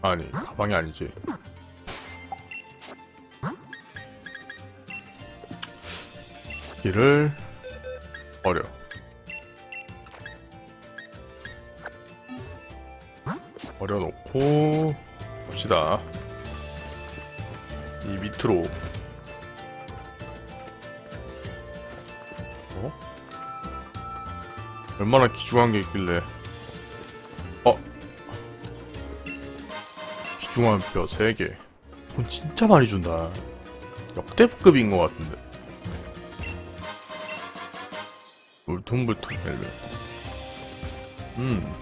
아니 가방이 아니지 이를 버려 버려놓고 봅시다 이 밑으로 어? 얼마나 귀중한 게 있길래 어? 귀중한 뼈 3개. 돈 진짜 많이 준다. 역대급인 것 같은데. 울퉁불퉁 헬멧 음.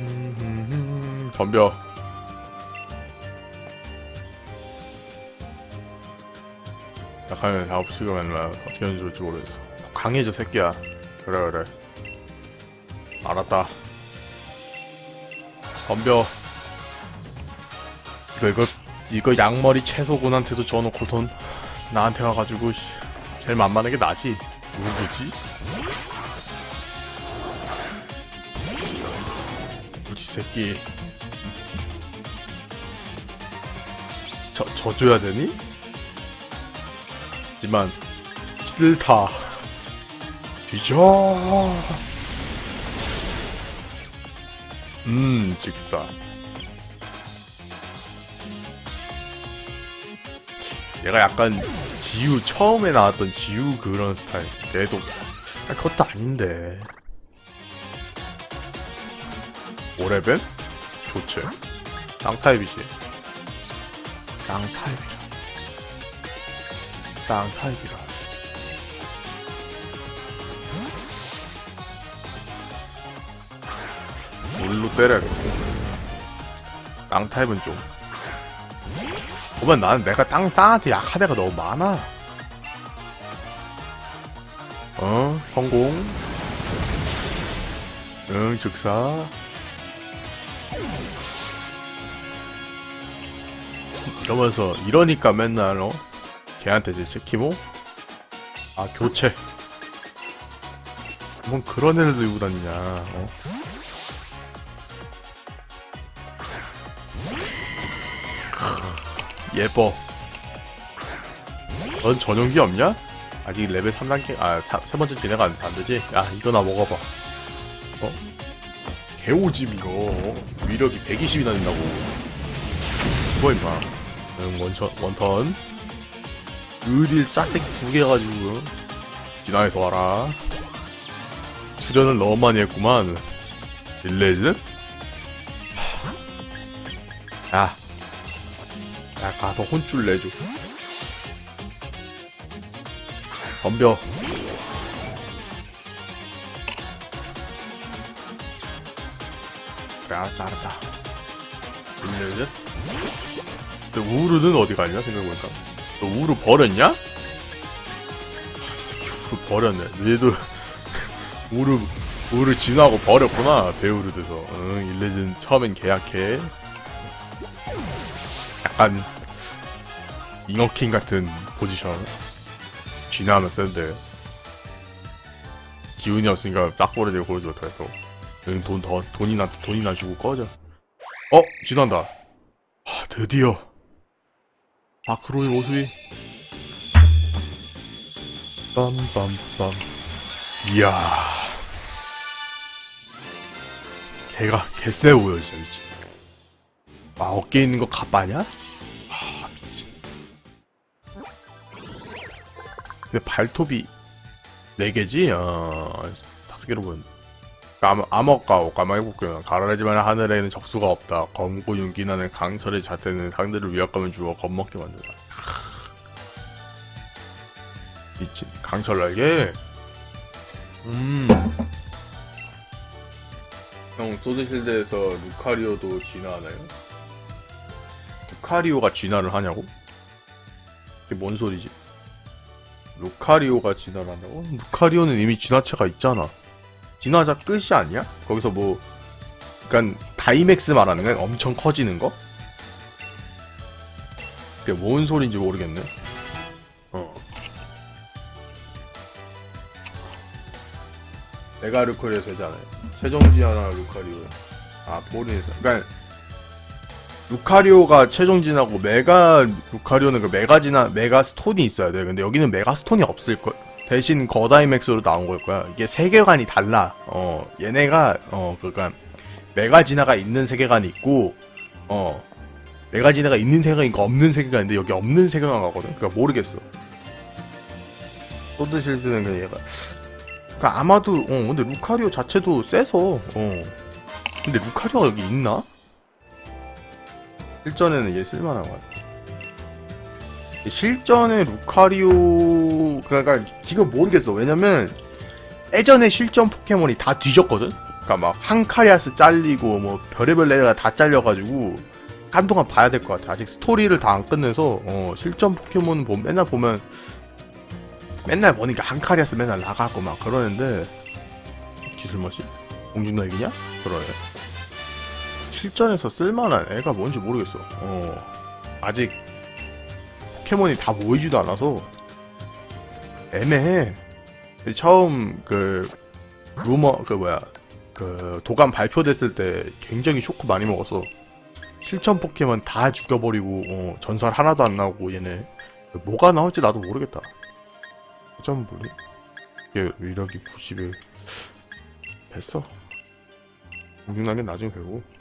음, 덤벼. 약하면 작업시가 맨날 어떻게 하는지 모르겠어. 강해져 새끼야. 그래 그래. 알았다 덤벼. 이거 이거 이거 양머리 채소군한테도 줘놓고 돈 나한테 와가지고 씨, 제일 만만한 게 나지. 누구지? 누구지 새끼? 저, 져줘야 되니? 하지만 싫다. 뒤져 음 직사. 얘가 약간 지우 처음에 나왔던 지우 그런 스타일. 계속 아, 그것도 아닌데. 오레벨? 좋지. 땅 타입이지. 땅 타입이라. 땅 타입이라 때려야겠고 땅 타입은 좀 보면 나는 내가 땅, 땅한테 약한 애가 너무 많아. 어, 성공. 응, 즉사. 이러면서, 이러니까 맨날, 어? 걔한테 이제 체키모? 아, 교체. 뭔 그런 애를 들고 다니냐, 어? 예뻐. 넌 전용기 없냐? 아직 레벨 3단계, 아, 사- 세 번째 진행 안, 안 되지? 야, 이거나 먹어봐. 어? 개오짐, 이거. 위력이 120이나 된다고. 뭐, 임마. 응, 원천, 원턴. 의딜 짝대기 두 개 가지고. 진화해서 와라. 수련을 너무 많이 했구만. 일레즈? 야, 야 가서 혼쭐 내줘. 덤벼. 그래 알았다 알았다. 일레즈 근데 우르는 어디 갔냐 생각해보니까? 너 우르 버렸냐? 아, 우르 버렸네. 얘도 우르 우르 진화하고 버렸구나 배우르 돼서 응 일레즈는 처음엔 계약해. 약간 잉어킹 같은 포지션 진화하면 센데 기운이 없으니까 딱 버려지고 그러지 못해서 응, 돈 더, 돈이나, 돈이나 주고 꺼져. 어! 진화한다. 아, 드디어. 마크로의 모습이. 빰빰빰. 이야. 걔가 개쎄 보여, 진짜, 미친. 아, 어깨에 있는 거 가빠냐? 근데 발톱이 4개지? 어, 5개로 보는. 암, 암흑과 까마 해볼게요. 가라지만 하늘에는 적수가 없다. 검고 윤기 나는 강철의 자태는 상대를 위압감을 주어 겁먹게 만든다. 미친. 강철 날개? 음. 형, 소드실드에서 루카리오도 진화하나요? 루카리오가 진화를 하냐고? 이게 뭔 소리지? 루카리오가 진화를 한다고? 루카리오는 이미 진화체가 있잖아. 진화자 끝이 아니야? 거기서 뭐, 그니까, 다이맥스 말하는 거야? 엄청 커지는 거? 그게 뭔 소린지 모르겠네. 어. 내가 루카리오 세잖아요. 최종진하나 루카리오. 아 모르겠어. 그러니까 루카리오가 최종진하고 메가 루카리오는 그 메가지나 메가 스톤이 있어야 돼. 근데 여기는 메가 스톤이 없을 걸. 대신 거다이맥스로 나온 걸 거야. 이게 세계관이 달라. 어 얘네가 어 그러니까 메가지나가 있는 세계관이 있고 어 메가지나가 있는 세계관이 있고 없는 세계관인데 여기 없는 세계관 가거든. 그러니까 모르겠어. 소드실드는 그냥 얘가 그러니까 아마도 어 근데 루카리오 자체도 세서 어 근데 루카리오가 여기 있나? 실전에는 얘 쓸만한 것 같아 실전에 루카리오 그러니까 지금 모르겠어. 왜냐면 예전에 실전 포켓몬이 다 뒤졌거든? 그러니까 막 한카리아스 잘리고 뭐 별의별 애가 다 잘려가지고 한동안 봐야 될 것 같아. 아직 스토리를 다 안 끝내서 어 실전 포켓몬 보면 맨날 보면 맨날 보니까 한카리아스 맨날 나가고 막 그러는데. 기술 맛이 공중나 이기냐? 그러네 실전에서 쓸만한 애가 뭔지 모르겠어. 어. 아직 포켓몬이 다 모이지도 않아서 애매해. 처음 그 루머 그 뭐야 그 도감 발표됐을 때 굉장히 쇼크 많이 먹었어. 실전 포켓몬 다 죽여버리고 어, 전설 하나도 안 나오고 얘네. 뭐가 나올지 나도 모르겠다. 점 분리 이게 위력이 90에 됐어. 공중나게 나중에 배우고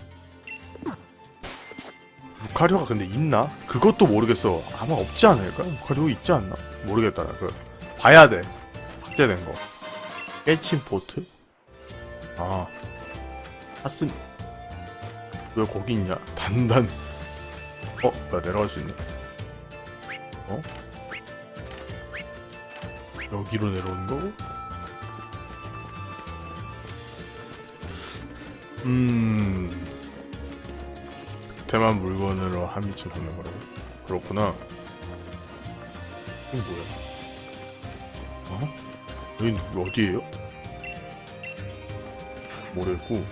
루카리오가 근데 있나? 그것도 모르겠어 아마 없지 않을까? 루카리오 있지 않나? 모르겠다 그 봐야 돼 삭제된 거 깨친 보트? 아 하스 왜 거기 있냐 단단 어? 나 내려갈 수 있네 어? 여기로 내려오는 거고? 음. 대만 물건으로 한미치 받는 거라고? 그렇구나. 이게 뭐야? 어? 여긴 누구 어디에요? 모르겠고.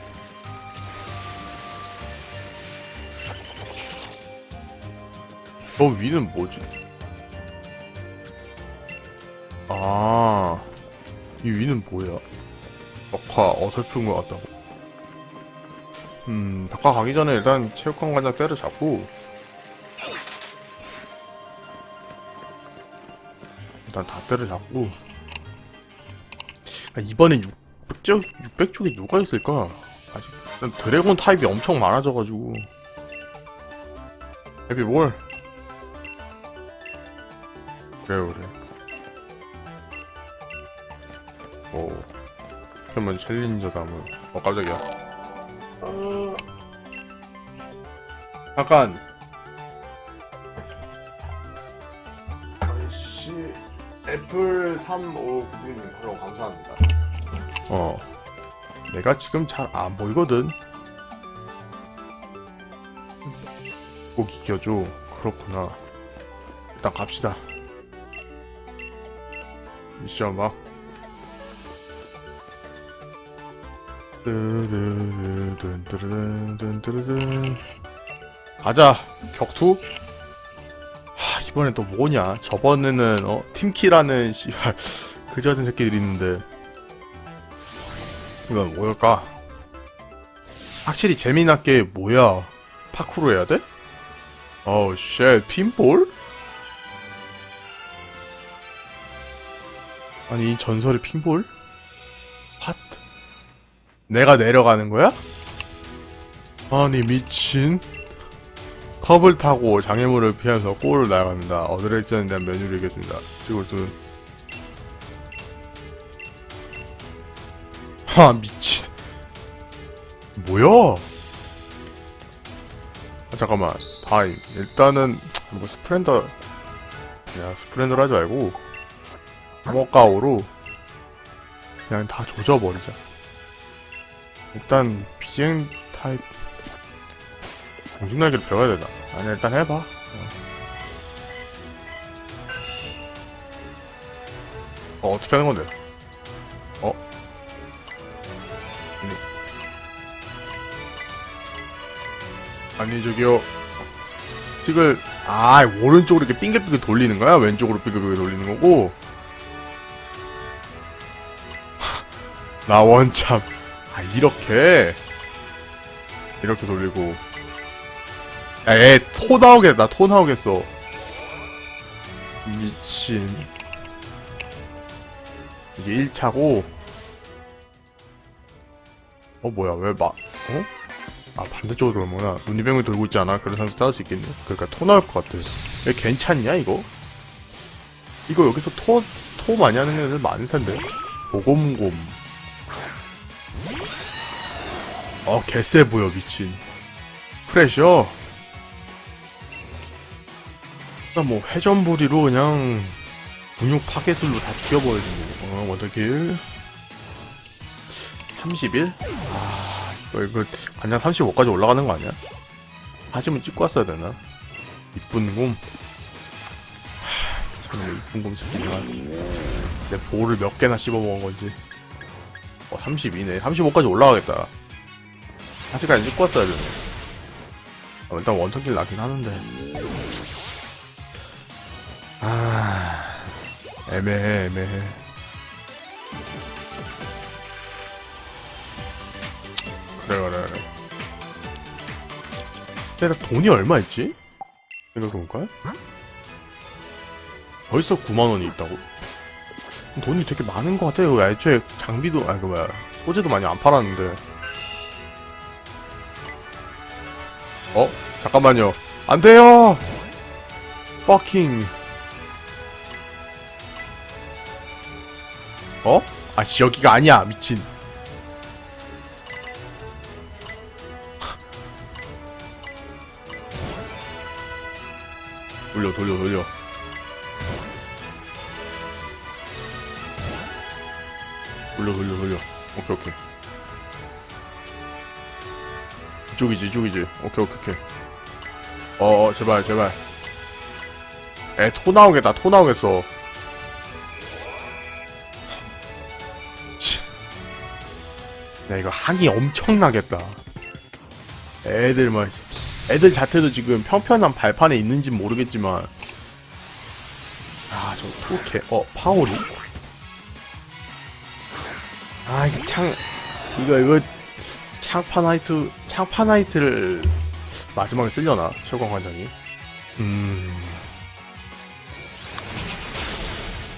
저 위는 뭐지? 아, 이 위는 뭐야? 벽화 어설픈 것 같다고. 음, 벽화 가기 전에 일단 체육관 관장 때려잡고, 일단 다 때려잡고, 아, 이번엔 600쪽, 600쪽에 누가 있을까? 아직, 드래곤 타입이 엄청 많아져가지고. 헤비볼? 그래, 그래. 오. 그러면 챌린저 다음은 어 깜짝이야 어... 잠깐. 아이씨 애플 359님 그럼 감사합니다. 어. 내가 지금 잘 안 보이거든. 꼭 이겨줘. 그렇구나. 일단 갑시다. 미션 막 가자 격투 하 이번엔 또 뭐냐 저번에는 어 팀키라는 씨발 그지 같은 새끼들이 있는데 이건 뭐일까 확실히 재미나게 뭐야 파쿠르 해야 돼? 어우 쉣 핀볼? 아니 이 전설의 핀볼? 핫 내가 내려가는 거야? 아니 미친 컵을 타고 장애물을 피하면서 골을 나갑니다. 어드렉션에 대한 메뉴를 이겠습니다. 지금 하 미친 뭐야? 아, 잠깐만 다임 일단은 뭐 스프렌더 야 스프렌더를 하지 말고 모가오로 그냥 다 조져버리자. 일단 비행 타입 공중 날개를 배워야 되나? 아니 일단 해봐 어. 어 어떻게 하는 건데? 어? 아니, 저기요 찍을 아 오른쪽으로 이렇게 빙글빙글 돌리는 거야? 왼쪽으로 빙글빙글 돌리는 거고 나 원참. 아, 이렇게. 이렇게 돌리고. 야, 얘, 토 나오겠다. 토 나오겠어. 미친. 이게 1차고. 어, 뭐야, 왜 막, 어? 아, 반대쪽으로 그러구나. 눈이병을 돌고 있지 않아? 그런 상태 따을 수 있겠네. 그러니까 토 나올 것 같아. 얘 괜찮냐, 이거? 이거 여기서 토, 토 많이 하는 애들 많을 텐데. 보곰곰. 어, 개쎄 보여, 미친. 프레셔. 뭐, 회전부리로 그냥, 근육 파괴술로 다 죽여버리는 거. 어, 원더킬. 31? 아, 이거, 이거, 그냥 35까지 올라가는 거 아니야? 하지면 찍고 왔어야 되나? 이쁜 곰. 하, 참, 이쁜 곰 새끼가. 내 볼을 몇 개나 씹어 먹은 건지. 어, 32네. 35까지 올라가겠다. 아직까지 찍고 왔어야 되네. 어, 일단 원턴킬 나긴 하는데. 아, 애매해, 애매해. 그래, 그래, 그래. 내가 돈이 얼마 있지? 생각해볼까? 벌써 9만원이 있다고? 돈이 되게 많은 것 같아요. 애초에 장비도, 아, 그 뭐야. 소재도 많이 안 팔았는데. 어? 잠깐만요. 안 돼요! fucking. 어? 아, 씨, 여기가 아니야. 미친. 돌려, 돌려, 돌려. 돌려, 돌려, 돌려. 오케이, 오케이. 이쪽이지, 이쪽이지. 오케이, 오케이, 오케이. 어, 어, 제발, 제발. 에, 토 나오겠다, 토 나오겠어. 치. 야, 이거 항이 엄청나겠다. 애들, 막, 애들 자체도 지금 평평한 발판에 있는지 모르겠지만. 아, 저 토케, 어, 파오리? 아, 이거 창, 이거, 이거, 창파 나이트, 창파나이트를 마지막에 쓰려나? 최광 관장이? 음.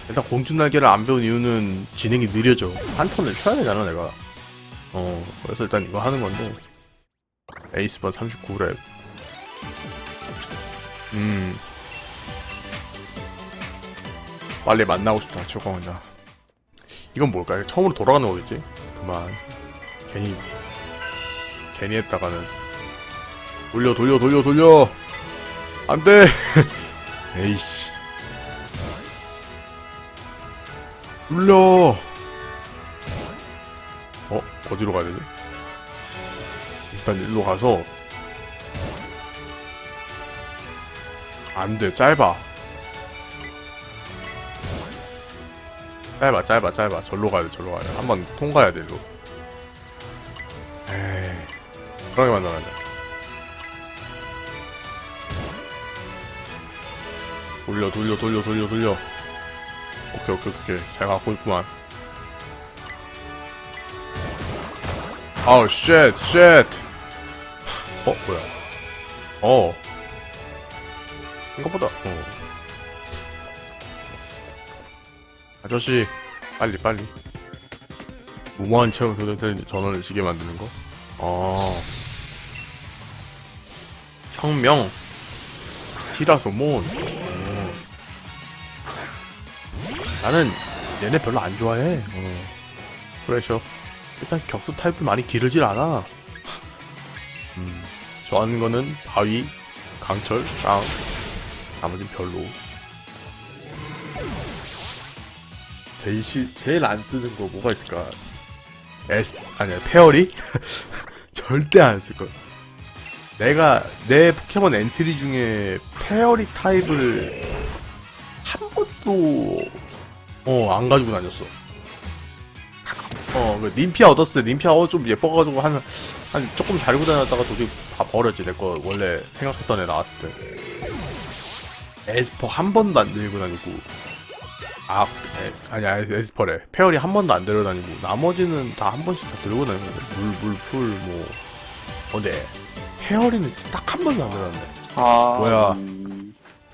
일단 공중날개를 안 배운 이유는 진행이 느려져. 한 턴을 쳐야 되잖아, 내가. 어, 그래서 일단 이거 하는 건데. 에이스번 39랩. 음. 빨리 만나고 싶다, 최광 관장. 이건 뭘까요? 처음으로 돌아가는 거겠지? 그만. 괜히, 괜히 했다가는. 돌려, 돌려, 돌려, 돌려! 안 돼! 에이씨. 돌려! 어? 어디로 가야 되지? 일단 일로 가서. 안 돼, 짧아. 짧아, 짧아, 짧아. 절로 가야 돼, 절로 가야 돼. 한 번 통과해야 돼, 일로. 그러게 만들어야 돼. 돌려, 돌려, 돌려, 돌려, 돌려. 오케이, 오케이, 오케이. 잘 갖고 있구만. 아우, 쉣, 쉣. 어, 뭐야. 어. 생각보다, 어. 아저씨, 빨리, 빨리. 무모한 체험 소년들 전원을 시게 만드는 거? 어. 혁명. 히라소몬. 어. 나는 얘네 별로 안 좋아해. 어. 프레셔. 일단 격수 타입이 많이 기르질 않아. 음. 좋아하는 거는 바위, 강철, 땅. 나머진 별로. 제일 시, 제일 안 쓰는 거 뭐가 있을까? 에스, 아니야, 페어리? 절대 안 쓸 거. 내가 내 포켓몬 엔트리 중에 페어리 타입을 한 번도 어 안 가지고 다녔어. 어, 그 닌피아 얻었을 때 닌피아 어, 좀 예뻐가지고 한, 한 조금 잘고 다녔다가 도저히 다 버렸지. 내 거 원래 생각했던 애 나왔을 때. 에스퍼 한 번도 안 들고 다니고. 아, 에, 아니, 아, 에스퍼래. 페어리 한 번도 안 들고 다니고. 나머지는 다 한 번씩 다 들고 다니는데. 물, 물, 풀, 뭐. 어데 헤어링이 딱 한 번도 안 들었는데. 아. 뭐야.